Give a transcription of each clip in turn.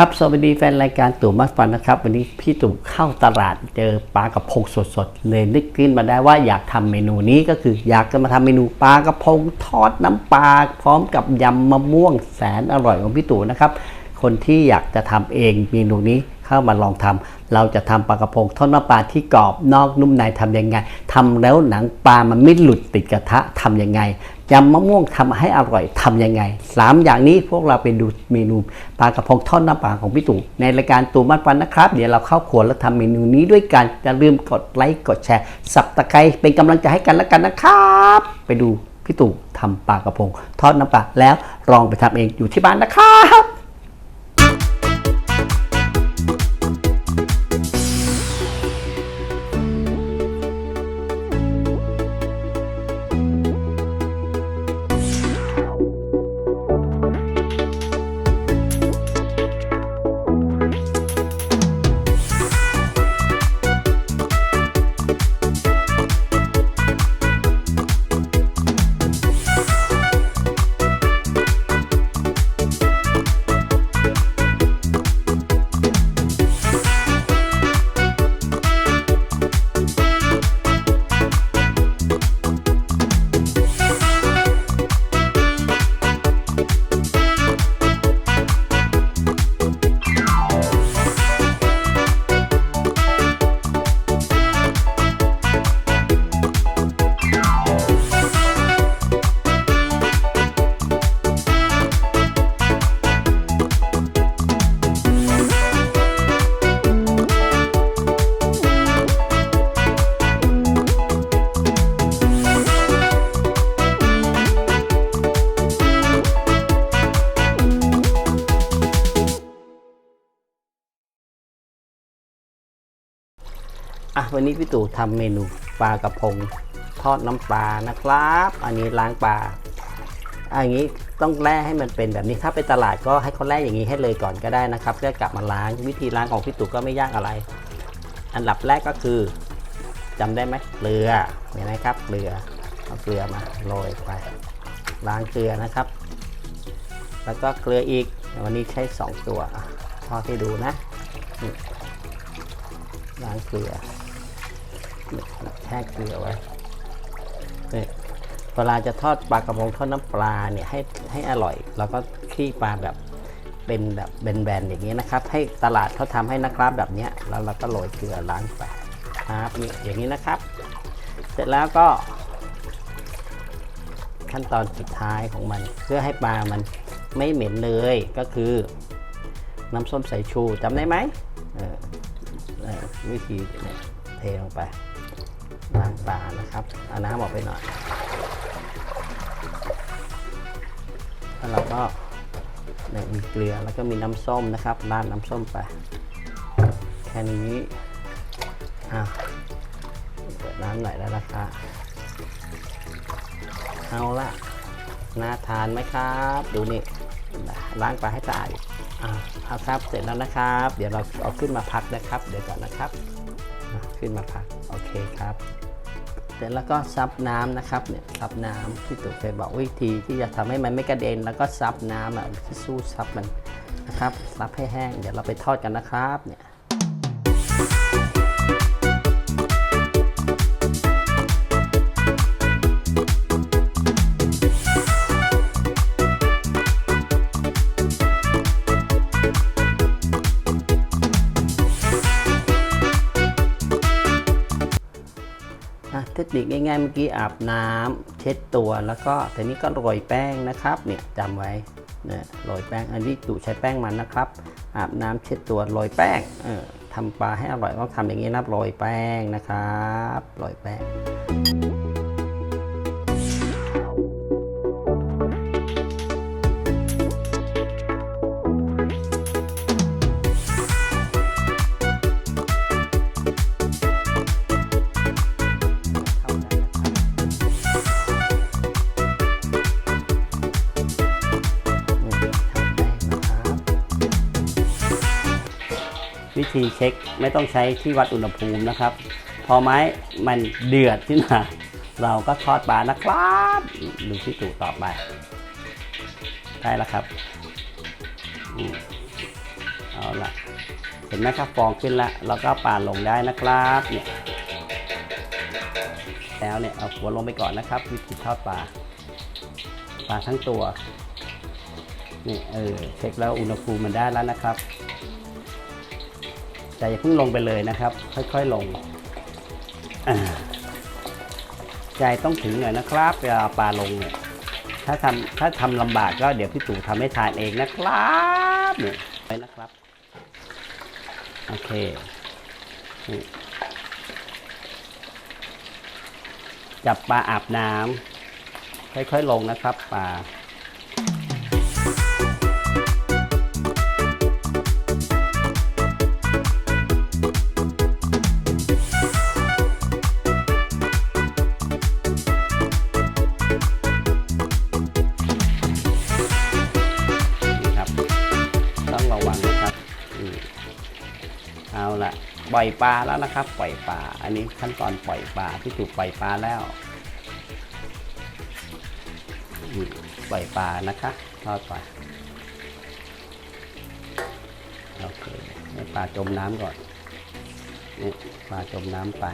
ครับสวัสดีแฟนรายการตู่มัสฟันนะครับ วันนี้พี่ตู่เข้าตลาดเจอปลากระพงสดๆ เลยนึกขึ้นมาได้ว่าอยากทำเมนูนี้ก็คืออยากจะมาทำเมนูปลากระพงทอดน้ำปลาพร้อมกับยำมะม่วงแสนอร่อยของพี่ตู่นะครับ คนที่อยากจะทำเองเมนูนี้เข้ามาลองทำเราจะทำปลากระพงทอดน้ำปลาที่กรอบนอกนุ่มในทำยังไงทำแล้วหนังปลามันไม่หลุดติดกระทะทำยังไงยำมะม่วงทำให้อร่อยทำยังไงสามอย่างนี้พวกเราไปดูเมนูปลากระพงทอดน้ำปลาของพี่ตู่ในรายการตู่มัดฟันนะครับ เดี๋ยวเราเข้าครัวแล้วทำเมนูนี้ด้วยกันอย่าลืมกดไลค์กดแชร์สับตะไคร้เป็นกำลังใจให้กันแล้วกันนะครับ ไปดูพี่ตู่ทำปลากระพง ทอดน้ำปลาแล้วลองไปทำเองอยู่ที่บ้านนะครับ วันนี้พี่ตู่ทำเมนูปลากระพงทอดน้ำปลานะครับ อันนี้ล้างปลาอันนี้ต้องแล่ให้มันเป็นแบบนี้ถ้าไปตลาดก็ให้เขาแล่อย่างนี้ให้เลยก่อนก็ได้นะครับแล้วกลับมาล้างวิธีล้างของพี่ตู่ก็ไม่ยากอะไร อันดับแรกก็คือจำได้ไหมเกลือเห็นไหมครับเกลือเอาเกลือมาโรยไป ล้างเกลือนะครับ แล้วก็เกลืออีกวันนี้ใช้สองตัวอะทอดให้ดูนะล้างเกลือ แช่เกลือไว้นี่เวลาจะทอดปลากระพงทอดน้ำปลาเนี่ยให้ให้อร่อยเราก็ขี้ปลาแบบเป็นแบบแบนๆอย่างนี้นะครับ ให้ตลาดเขาทำให้นะครับแบบเนี้ยแล้วเราก็โรยเกลือล้างไปครับนี่อย่างนี้นะครับ เสร็จแล้วก็ ขั้นตอนสุดท้ายของมัน เพื่อให้ปลามันไม่เหม็นเลยก็คือ น้ำส้มสายชูจำได้ไหมวิธีเทลงไป ล้างปลานะครับเอาน้ำออกไปหน่อย แล้วเราก็เนี่ยมีเกลือแล้วก็มีน้ำส้มนะครับราดน้ำส้มไป แค่นี้อะเปิดน้ำหน่อยแล้วนะคะเอาละน่าทานไหมครับ ดูนี่ล้างปลาให้สะอาดอะเอาครับเสร็จแล้วนะครับ เดี๋ยวเราเอาขึ้นมาพักนะครับ เดี๋ยวก่อนนะครับ ขึ้นมาพักโอเคครับเสร็จแล้วก็ซับน้ำนะครับเนี่ยซับน้ำที่ตู่เคยบอกวิธีที่จะทำให้มันไม่กระเด็น แล้วก็ซับน้ำอะที่สู้ซับมันนะครับซับให้แห้งเดี๋ยวเราไปทอดกันนะครับเนี่ย คนิคง่ายๆเมื่อกี้อาบน้ำเช็ดตัวแล้วก็ทีนี้ก็โรยแป้งนะครับเนี่ยจำไว้นะโรยแป้งอันนี้ตู่ใช้แป้งมันนะครับ อาบน้ำเช็ดตัวโรยแป้งเออทำปลาให้อร่อยต้องทำอย่างนี้นะโรยแป้งนะครับโรยแป้ง ธีเช็คไม่ต้องใช้ที่วัดอุณหภูมินะครับ พอไม้มันเดือดขึ้นมาเราก็ทอดปลานะครับดูที่ตู่ต่อไปได้แล้วครับเอาละเห็นไหมครับฟองขึ้นแล้วเราก็ปาลงได้นะครับเนี่ยแล้วเนี่ยเอาหัวลงไปก่อนนะครับวิธีทอดปลาปลาทั้งตัวนี่เออเช็คแล้วอุณหภูมิมันได้แล้วนะครับ แต่อย่าเพิ่งลงไปเลยนะครับ ค่อยๆลงใจต้องถึงหน่อยนะครับเวลาปลาลงเนี่ยถ้าทำถ้าทำลำบากก็เดี๋ยวพี่ตู่ทำให้ทานเองนะครับเนี่ยไปนะครับโอเคจับปลาอาบน้ำค่อยๆลงนะครับปลา ละปล่อยปลาแล้วนะครับ ปล่อยปลา อันนี้ขั้นตอนปล่อยปลาที่ถูกปล่อยปลาแล้วปล่อยปลานะคะทอดปลาโอเคให้ปลาจมน้ำก่อนนี่ปลาจมน้ำไป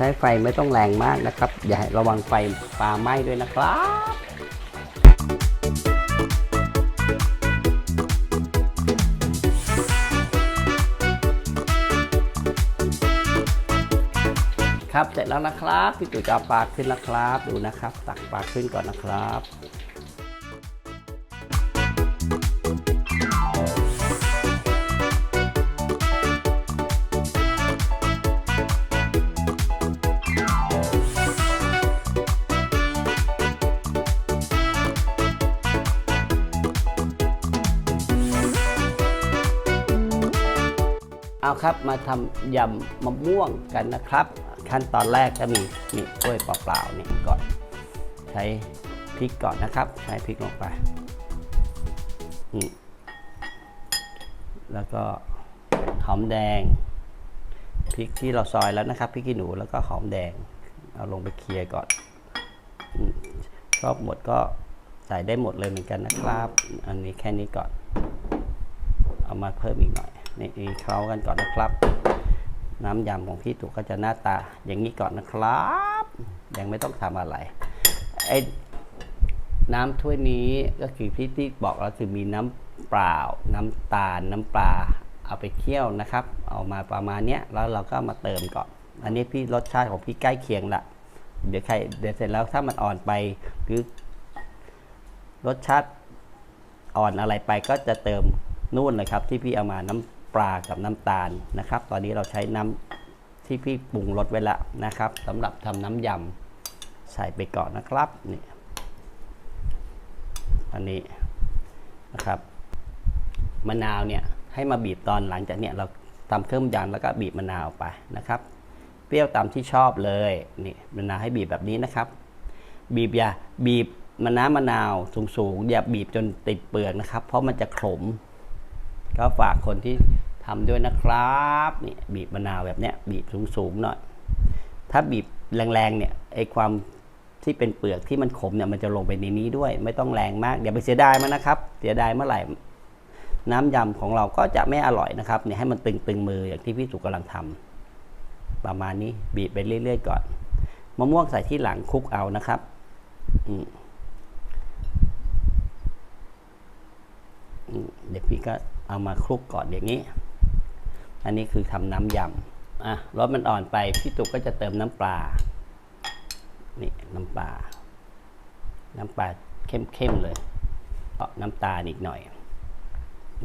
ใช้ไฟไม่ต้องแรงมากนะครับ อย่าระวังไฟปลาไหม้ด้วยนะครับครับเสร็จแล้วนะครับ พี่ตุ๋ยจะเอาปลาขึ้นแล้วครับ ดูนะครับ ตักปลาขึ้นก่อนนะครับ เอาครับมาทำยำมะม่วงกันนะครับ ขั้นตอนแรกก็มีนี่กล้วยเปล่าๆนี่ก่อนใช้พริกก่อนนะครับ ใช้พริกลงไปนี่แล้วก็หอมแดงพริกที่เราซอยแล้วนะครับพริกขี้หนูแล้วก็หอมแดง เอาลงไปเคลียร์ก่อนชอบหมดก็ใส่ได้หมดเลยเหมือนกันนะครับ อันนี้แค่นี้ก่อน เอามาเพิ่มอีกหน่อย นี่อีเคล้ากันก่อนนะครับ น้ำยำของพี่ตู่ก็จะหน้าตาอย่างนี้ก่อนนะครับ ยังไม่ต้องทำอะไรไอ้น้ำถ้วยนี้ก็คือพี่ที่บอกแล้วคือมีน้ำเปล่า น้ำตาล น้ำปลา เอาไปเคี่ยวนะครับ เอามาประมาณเนี้ยแล้วเราก็มาเติมก่อน อันนี้พี่รสชาติของพี่ใกล้เคียงละเดี๋ยวใครเดี๋ยวเสร็จแล้วถ้ามันอ่อนไปหรือรสชาติอ่อนอะไรไปก็จะเติมนู่นเลยครับ ที่พี่เอามาน้ำ ปลากับน้ำตาลนะครับ ตอนนี้เราใช้น้ำที่พี่ปรุงรสไว้แล้วนะครับสำหรับทำน้ำยำใส่ไปก่อนนะครับนี่อันนี้นะครับมะนาวเนี่ยให้มาบีบตอนหลังจากเนี่ยเราทำเครื่องยำแล้วก็บีบมะนาวไปนะครับ เปรี้ยวตามที่ชอบเลยนี่มะนาวให้บีบแบบนี้นะครับ บีบอย่าบีบมะน้ำมะนาวสูงๆอย่าบีบจนติดเปลือกนะครับ เพราะมันจะขม ก็ฝากคนที่ทำด้วยนะครับนี่บีบมะนาวแบบเนี้ยบีบสูงๆหน่อย ถ้าบีบแรงๆเนี่ยไอความที่เป็นเปลือกที่มันขมเนี่ยมันจะลงไปในนี้ด้วย ไม่ต้องแรงมากอย่าไปเสียดายมันนะครับ เสียดายเมื่อไหร่น้ำยำของเราก็จะไม่อร่อยนะครับเนี่ยให้มันตึงๆมืออย่างที่พี่สุกำลังทำประมาณนี้บีบไปเรื่อยๆก่อนมะม่วงใส่ที่หลังคลุกเอานะครับอืมเดี๋ยวพี่ก็ เอามาคลุกก่อนอย่างนี้ อันนี้คือทำน้ำยำอะรสมันอ่อนไปพี่ตุกก็จะเติมน้ำปลา นี่น้ำปลา น้ำปลาเข้มๆเลยก็น้ำตาลอีกหน่อย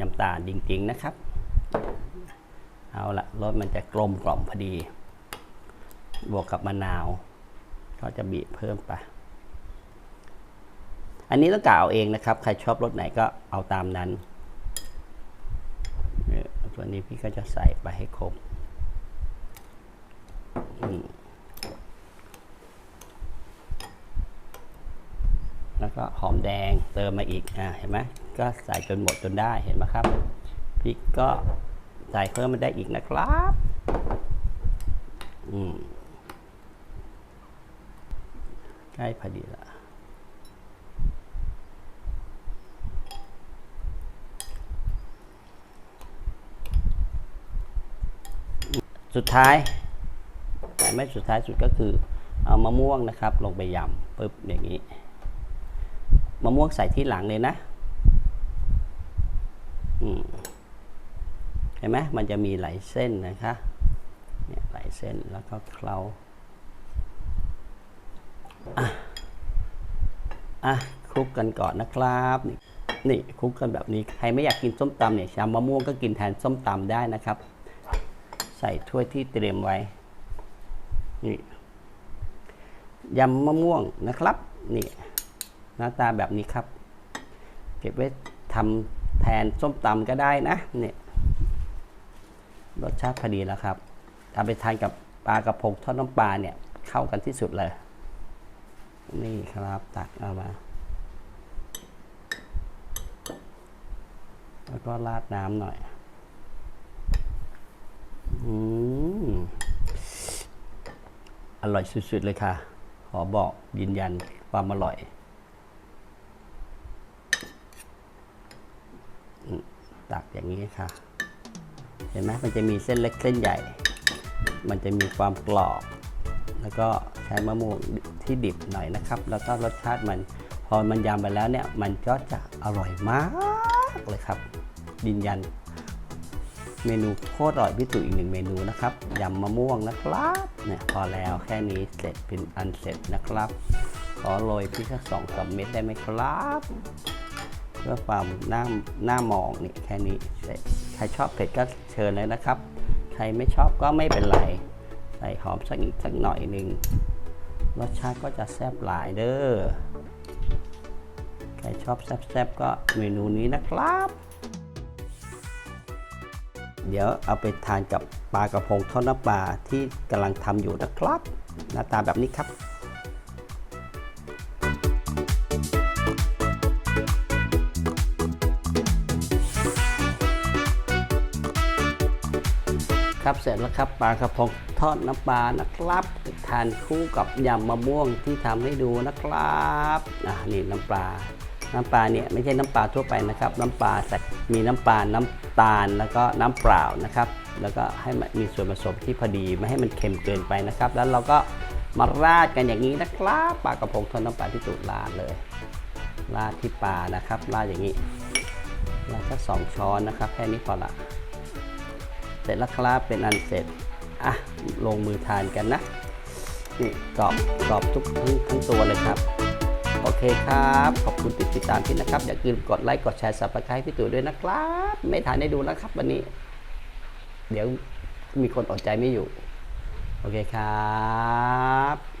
น้ำตาลจริงๆนะครับ เอาละรสมันจะกลมกล่อมพอดี บวกกับมะนาว ก็จะบีบเพิ่มไป อันนี้ต้องกล่าวเองนะครับ ใครชอบรสไหนก็เอาตามนั้น ส่วนนี้พี่ก็จะใส่ไปให้ครบแล้วก็หอมแดงเติมมาอีกอ่าเห็นไหมก็ใส่จนหมดจนได้เห็นไหมครับพริกก็ใส่เพิ่มมาได้อีกนะครับอืมใกล้พอดีละ สุดท้ายแต่ไม่สุดท้ายสุดก็คือ เอามะม่วงนะครับ ลงไปยำปึ๊บอย่างนี้มะม่วงใส่ที่หลังเลยนะอืมเห็นไหมมันจะมีหลายเส้นนะคะเนี่ยหลายเส้นแล้วก็เคล้าอะอะคลุกกันก่อนนะครับนี่คลุกกันแบบนี้ใครไม่อยากกินส้มตำเนี่ยชามมะม่วงก็กินแทนส้มตำได้นะครับ ส่ถ้วยที่เตรียมไว้นี่ยำมะม่วงนะครับนี่หน้าตาแบบนี้ครับ เก็บไว้ทำแทนส้มตำก็ได้นะเนี่ยรสชาติพอดีแล้วครับทำไปทานกับปลากระพงทอดน้ำปลาเนี่ยเข้ากันที่สุดเลย นี่ครับตักเอามา แล้วก็ราดน้ำหน่อย อืมอร่อยสุดๆเลยค่ะ ขอบอกยืนยันความอร่อย ตักอย่างนี้ค่ะ เห็นไหมมันจะมีเส้นเล็กเส้นใหญ่ มันจะมีความกรอบ แล้วก็ใช้มะม่วงที่ดิบหน่อยนะครับ แล้วก็รสชาติมัน พอมันยำไปแล้วเนี่ย มันก็จะอร่อยมากเลยครับยืนยัน เมนูโคตรอร่อยพี่ตุ๋ยอีกหนึ่งเมนูนะครับยำมะม่วงนะครับเนี่ยพอแล้วแค่นี้เสร็จเป็นอันเสร็จนะครับ ขอโรยพริกสักสองสามเม็ดได้ไหมครับเพื่อความหน้าหน้ามองนี่แค่นี้เสร็จใครชอบเผ็ดก็เชิญเลยนะครับ ใครไม่ชอบก็ไม่เป็นไรใส่หอมสักอีกสักหน่อยหนึ่งรสชาติก็จะแซ่บหลายเด้อใครชอบแซ่บๆก็เมนูนี้นะครับ เดี๋ยวเอาไปทานกับปลากระพงทอดน้ำปลาที่กำลังทำอยู่นะครับ หน้าตาแบบนี้ครับครับเสร็จแล้วครับปลากระพงทอดน้ำปลานะครับ ทานคู่กับยำมะม่วงที่ทำให้ดูนะครับอะนี่น้ำปลา น้ำปลาเนี่ยไม่ใช่น้ำปลาทั่วไปนะครับ น้ำปลาแต่มีน้ำปลา น้ำตาล แล้วก็น้ำเปล่านะครับ แล้วก็ให้มันมีส่วนผสมที่พอดีไม่ให้มันเค็มเกินไปนะครับ แล้วเราก็มาราดกันอย่างนี้นะครับปลากระพงทอดน้ำปลาที่ตูดราดเลย ราดที่ปลานะครับ ราดอย่างนี้ราดสักสองช้อนนะครับ แค่นี้พอละ เสร็จแล้วครับเป็นอันเสร็จ อะ ลงมือทานกันนะ นี่กรอบกรอบทุกทั้งทั้งตัวเลยครับ โอเคครับ ขอบคุณที่ติดตามพี่นะครับ อย่าลืมกดไลค์กดแชร์สับสไครต์พี่ตู่ด้วยนะครับ ไม่ถ่ายให้ดูแล้วครับวันนี้ เดี๋ยวมีคนอดใจไม่อยู่ โอเคครับ